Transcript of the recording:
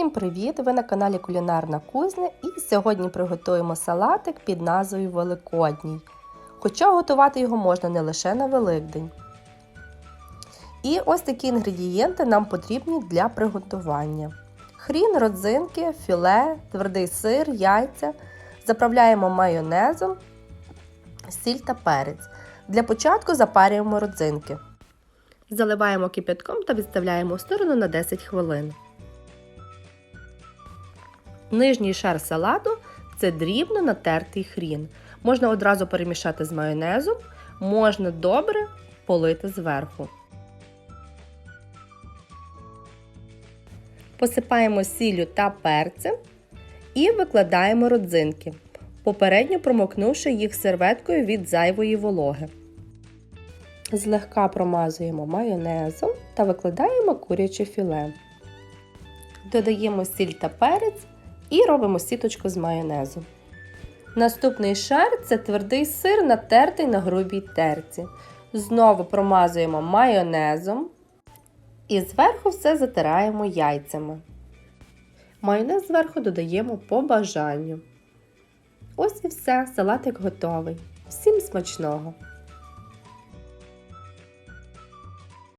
Усім привіт! Ви на каналі Кулінарна Кузня і сьогодні приготуємо салатик під назвою Великодній. Хоча готувати його можна не лише на Великдень. І ось такі інгредієнти нам потрібні для приготування: хрін, родзинки, філе, твердий сир, яйця. Заправляємо майонезом, сіль та перець. Для початку запарюємо родзинки. Заливаємо кипятком та відставляємо в сторону на 10 хвилин. Нижній шар салату це дрібно натертий хрін. Можна одразу перемішати з майонезом, можна добре полити зверху. Посипаємо сіллю та перцем і викладаємо родзинки, попередньо промокнувши їх серветкою від зайвої вологи. Злегка промазуємо майонезом та викладаємо куряче філе. Додаємо сіль та перець і робимо сіточку з майонезу. Наступний шар це твердий сир, натертий на грубій терці. Знову промазуємо майонезом і зверху все затираємо яйцями. Майонез зверху додаємо по бажанню. Ось і все, салатик готовий. Всім смачного!